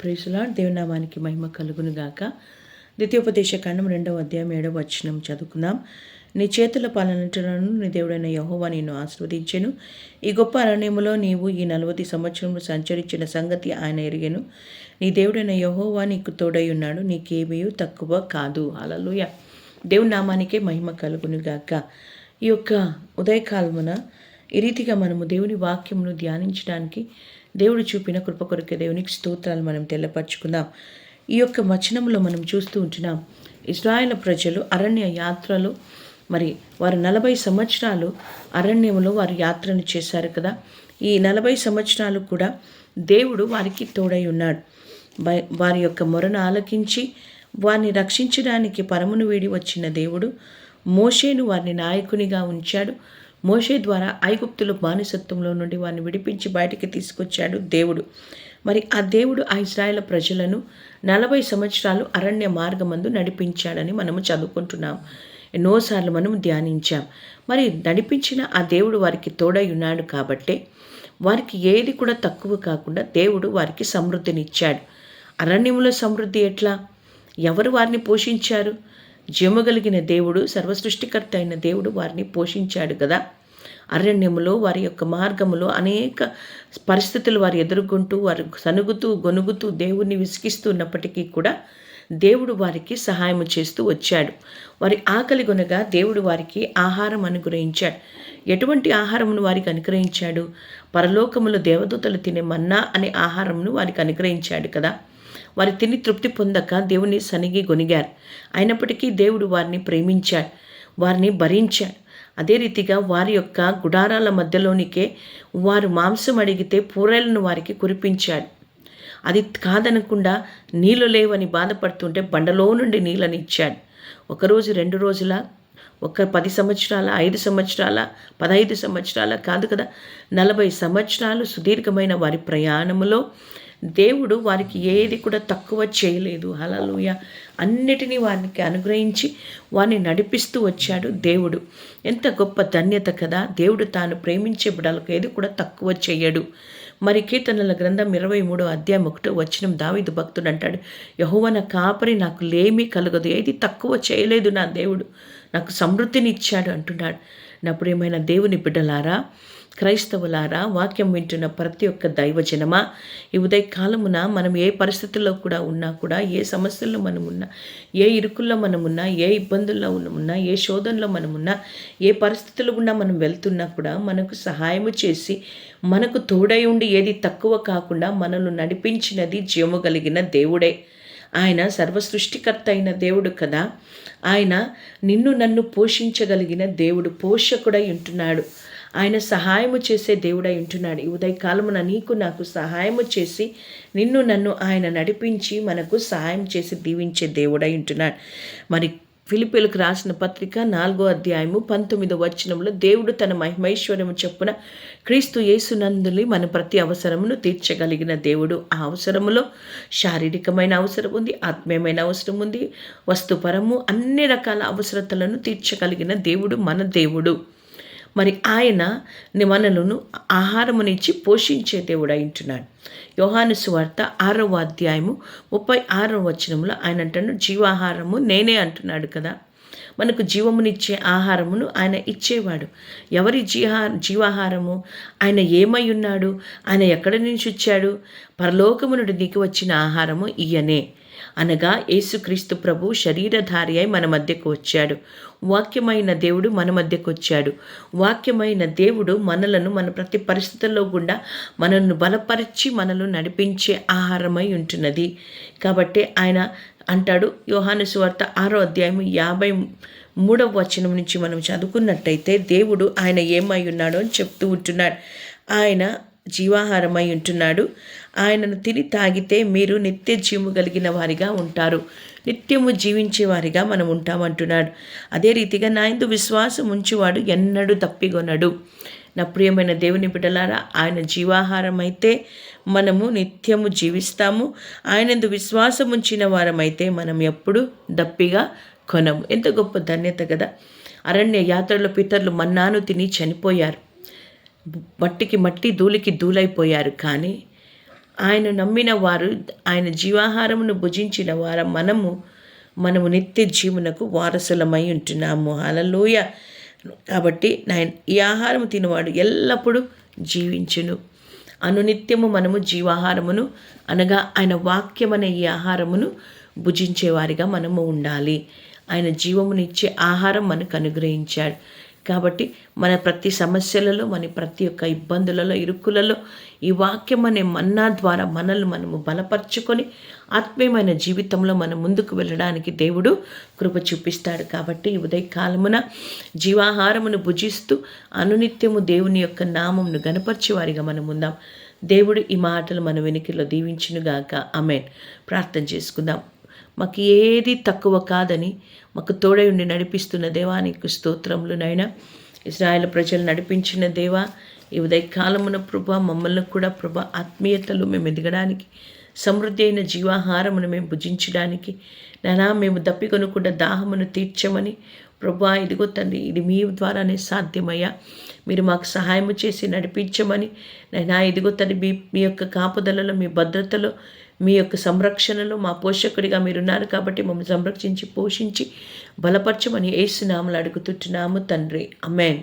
ప్రేసులా దేవనామానికి మహిమ కలుగును గాక ద్వితీయోపదేశ కాండం రెండవ అధ్యాయం ఏడవ వచనం చదువుకుందాం. నీ చేతుల పాలనటలను నీ దేవుడైన యహోవా నిన్ను ఆస్వాదించెను ఈ గొప్ప అరణ్యములో నీవు ఈ నలవది సంవత్సరంలో సంచరించిన సంగతి ఆయన ఎరిగెను. నీ దేవుడైన యహోవా నీకు తోడై ఉన్నాడు నీకేమీ తక్కువ కాదు. అలలుయ దేవుని నామానికే మహిమ కలుగును గాక ఈ యొక్క ఉదయకాలమున ఈ రీతిగా మనము దేవుని వాక్యమును ధ్యానించడానికి దేవుడు చూపిన కృప కొరకు దేవునికి స్తోత్రాలు మనం తెల్లపరచుకుందాం. ఈ యొక్క వచనంలో మనం చూస్తూ ఉంటున్నాం ఇస్రాయేల్ ప్రజలు అరణ్య యాత్రలు మరి వారు నలభై సంవత్సరాలు అరణ్యంలో వారు యాత్రను చేశారు కదా. ఈ నలభై సంవత్సరాలు కూడా దేవుడు వారికి తోడై ఉన్నాడు. వారి యొక్క మొరను ఆలకించి వారిని రక్షించడానికి పరమును వీడి వచ్చిన దేవుడు మోషేను వారిని నాయకునిగా ఉంచాడు. మోషే ద్వారా ఐగుప్తుల బానిసత్వంలో నుండి వారిని విడిపించి బయటికి తీసుకొచ్చాడు దేవుడు. మరి ఆ దేవుడు ఆ ఇజ్రాయేల్ ప్రజలను నలభై సంవత్సరాలు అరణ్య మార్గమందు నడిపించాడని మనము చదువుకుంటున్నాం. ఎన్నోసార్లు మనం ధ్యానించాం. మరి నడిపించిన ఆ దేవుడు వారికి తోడై ఉన్నాడు కాబట్టే వారికి ఏది కూడా తక్కువ కాకుండా దేవుడు వారికి సమృద్ధినిచ్చాడు. అరణ్యంలో సమృద్ధి ఎట్లా? ఎవరు వారిని పోషించారు? జీవగలిగిన దేవుడు సర్వసృష్టికర్త అయిన దేవుడు వారిని పోషించాడు కదా. అరణ్యములో వారి యొక్క మార్గములో అనేక పరిస్థితులు వారు ఎదుర్కొంటూ వారు సనుగుతూ గొనుగుతూ దేవుణ్ణి విసిగిస్తున్నప్పటికీ కూడా దేవుడు వారికి సహాయం చేస్తూ వచ్చాడు. వారి ఆకలి కొనగా దేవుడు వారికి ఆహారం అనుగ్రహించాడు. ఎటువంటి ఆహారమును వారికి అనుగ్రహించాడు? పరలోకములో దేవదూతలు తినే మన్నా అనే ఆహారమును వారికి అనుగ్రహించాడు కదా. వారు తిని తృప్తి పొందక దేవుని సనిగి గొనిగారు అయినప్పటికీ దేవుడు వారిని ప్రేమించాడు వారిని భరించాడు. అదే రీతిగా వారి యొక్క గుడారాల మధ్యలోనికే వారు మాంసం అడిగితే పూరలను వారికి కురిపించాడు. అది కాదనకుండా నీళ్ళు లేవని బాధపడుతుంటే బండలో నుండి నీళ్ళని ఇచ్చాడు. ఒకరోజు రెండు రోజుల ఒక పది సంవత్సరాల ఐదు సంవత్సరాల పదహైదు సంవత్సరాల కాదు కదా నలభై సంవత్సరాలు సుదీర్ఘమైన వారి ప్రయాణంలో దేవుడు వారికి ఏది కూడా తక్కువ చేయలేదు. హలలుయ అన్నిటినీ వారికి అనుగ్రహించి వారిని నడిపిస్తూ వచ్చాడు దేవుడు. ఎంత గొప్ప ధన్యత కదా. దేవుడు తాను ప్రేమించే బిడ్డలకు ఏది కూడా తక్కువ చేయడు. మరి కీర్తనల గ్రంథం ఇరవై మూడో అధ్యాయం ఒకటో వచ్చిన దావిదు భక్తుడు అంటాడు యహోవన కాపరి నాకు లేమీ కలగదు. ఏది తక్కువ చేయలేదు నా దేవుడు. నాకు సమృద్ధిని ఇచ్చాడు అంటున్నాడు. నా ఏమైనా దేవుని బిడ్డలారా క్రైస్తవులారా వాక్యం వింటున్న ప్రతి ఒక్క దైవజనమా ఈ ఉదయకాలమున మనం ఏ పరిస్థితుల్లో కూడా ఉన్నా కూడా ఏ సమస్యల్లో మనం ఉన్నా ఏ ఇరుకుల్లో మనం ఉన్నా ఏ ఇబ్బందుల్లో ఉన్నా ఏ శోధనలో మనం ఉన్నా ఏ పరిస్థితులు గుండా మనం వెళ్తున్నా కూడా మనకు సహాయము చేసి మనకు తోడై ఉండి ఏది తక్కువ కాకుండా మనల్ని నడిపించినది జీవము కలిగిన దేవుడే. ఆయన సర్వసృష్టికర్త అయిన దేవుడు కదా. ఆయన నిన్ను నన్ను పోషించగలిగిన దేవుడు పోషకుడై ఉంటున్నాడు. ఆయన సహాయము చేసే దేవుడై ఉంటున్నాడు. ఈ ఉదయకాలమున నీకు నాకు సహాయము చేసి నిన్ను నన్ను ఆయన నడిపించి మనకు సహాయం చేసి దీవించే దేవుడై ఉంటున్నాడు. మరి ఫిలిపిలకు రాసిన పత్రిక నాలుగో అధ్యాయము పంతొమ్మిదో వచనంలో దేవుడు తన మహిమైశ్వర్యము చెప్పున క్రీస్తు యేసునందుని మన ప్రతి అవసరమును తీర్చగలిగిన దేవుడు. ఆ అవసరములో శారీరకమైన అవసరం ఉంది ఆత్మీయమైన అవసరం ఉంది వస్తుపరము అన్ని రకాల అవసరతలను తీర్చగలిగిన దేవుడు మన దేవుడు. మరి ఆయన మనలను ఆహారమునిచ్చి పోషించే దేవుడు అయింటున్నాడు యోహాను సువార్త ఆరవ అధ్యాయము ముప్పై ఆరవ వచనంలో ఆయన అంటున్నాడు జీవాహారము నేనే అంటున్నాడు కదా. మనకు జీవమునిచ్చే ఆహారమును ఆయన ఇచ్చేవాడు. ఎవరి జీహా జీవాహారము? ఆయన ఏమై ఉన్నాడు? ఆయన ఎక్కడి నుంచి వచ్చాడు? పరలోకము నుండి దిగి వచ్చిన ఆహారము ఈయనే అనగా యేసుక్రీస్తు ప్రభు శరీరధారి అయి మన మధ్యకు వచ్చాడు. వాక్యమైన దేవుడు మన మధ్యకు వచ్చాడు. వాక్యమైన దేవుడు మనలను మన ప్రతి పరిస్థితుల్లో గుండా మనల్ని బలపరిచి మనల్ని నడిపించే ఆహారమై ఉంటున్నది. కాబట్టి ఆయన అంటాడు యోహాను సువార్త ఆరో అధ్యాయం యాభై మూడవ వచనం నుంచి మనం చదువుకున్నట్టయితే దేవుడు ఆయన ఏమై ఉన్నాడో అని చెప్తూ ఉంటున్నాడు. ఆయన జీవాహారమై ఉంటున్నాడు. ఆయనను తిని తాగితే మీరు నిత్య జీవము కలిగిన వారిగా ఉంటారు. నిత్యము జీవించే వారిగా మనం ఉంటామంటున్నాడు. అదే రీతిగా నా యందు విశ్వాసం ఉంచువాడు ఎన్నడూ తప్పిగొనడు నా ప్రియమైన దేవుని బిడ్డలారా ఆయన జీవాహారం అయితే మనము నిత్యము జీవిస్తాము. ఆయనందు విశ్వాసం ఉంచిన వారమైతే మనం ఎప్పుడు దప్పిగా కొనము. ఎంత గొప్ప ధన్యత కదా. అరణ్య యాత్రలో పితరులు మన్నాను తిని చనిపోయారు. మట్టికి మట్టి ధూళికి ధూళైపోయారు కానీ ఆయన నమ్మిన వారు ఆయన జీవాహారమును భుజించిన వారు మనము మనము నిత్య జీవునకు వారసులమై ఉంటున్నాము. అలలోయ కాబట్టి నాయన ఈ ఆహారం తినవాడు ఎల్లప్పుడూ జీవించును. అనునిత్యము మనము జీవాహారమును అనగా ఆయన వాక్యమనే ఈ ఆహారమును భుజించేవారిగా మనము ఉండాలి. ఆయన జీవమునిచ్చే ఆహారం మనకు అనుగ్రహించాడు. కాబట్టి మన ప్రతి సమస్యలలో మన ప్రతి ఒక్క ఇబ్బందులలో ఇరుకులలో ఈ వాక్యం అనే మన్నా ద్వారా మనల్ని మనము బలపరుచుకొని ఆత్మీయమైన జీవితంలో మనం ముందుకు వెళ్ళడానికి దేవుడు కృప చూపిస్తాడు. కాబట్టి ఉదయకాలమున జీవాహారమును భుజిస్తూ అనునిత్యము దేవుని యొక్క నామమును గనపరిచే వారిగా మనం ఉందాం. దేవుడు ఈ మాటలు మన వెనుకలో దీవించునుగాక. అమెన్ ప్రార్థన చేసుకుందాం. మాకు ఏది తక్కువ కాదని మాకు తోడై ఉండి నడిపిస్తున్న దేవానికి స్తోత్రములు నైనా ఇజ్రాయెల్ ప్రజలు నడిపించిన దేవా ఈ ఉదయకాలమున ప్రభా మమ్మల్ని కూడా ప్రభ ఆత్మీయతలు మేము ఎదగడానికి సమృద్ధి అయిన జీవాహారమును మేము భుజించడానికి నానా మేము దప్పికొనకుండా దాహమును తీర్చమని ప్రభా ఇదిగో తండ్రి ఇది మీ ద్వారానే సాధ్యమయ్యా. మీరు మాకు సహాయం చేసి నడిపించమని నైనా ఇదిగో తండ్రి మీ మీ యొక్క కాపుదలలో మీ భద్రతలో మీ యొక్క సంరక్షణలో మా పోషకుడిగా మీరున్నారు కాబట్టి మమ్మల్ని సంరక్షించి పోషించి బలపరచమని ఏసునామలు అడుగుతుంటున్నాము తండ్రి. అమెన్